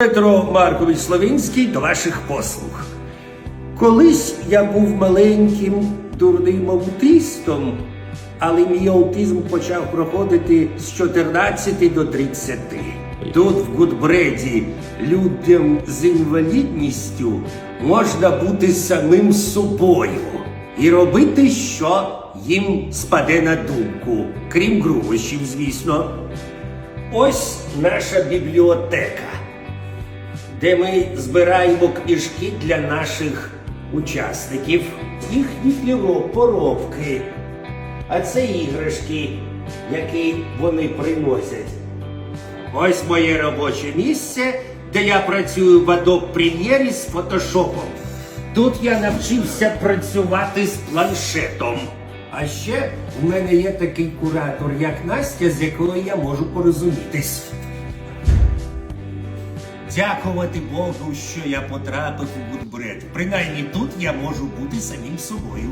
Петро Маркович Словінський до ваших послуг. Колись я був маленьким дурним аутистом, але мій аутизм почав проходити з 14 до 30. Тут, в Гудбреді, людям з інвалідністю можна бути самим собою і робити, що їм спаде на думку, крім грубощів, звісно. Ось наша бібліотека де ми збираємо книжки для наших учасників, їхні поробки. А це іграшки, які вони приносять. Ось моє робоче місце, де я працюю в Adobe Premiere з фотошопом. Тут я навчився працювати з планшетом. А ще в мене є такий куратор, як Настя, з якою я можу порозумітись. Дякувати Богу, що я потрапив у Гудбред. Принаймні тут я можу бути самим собою.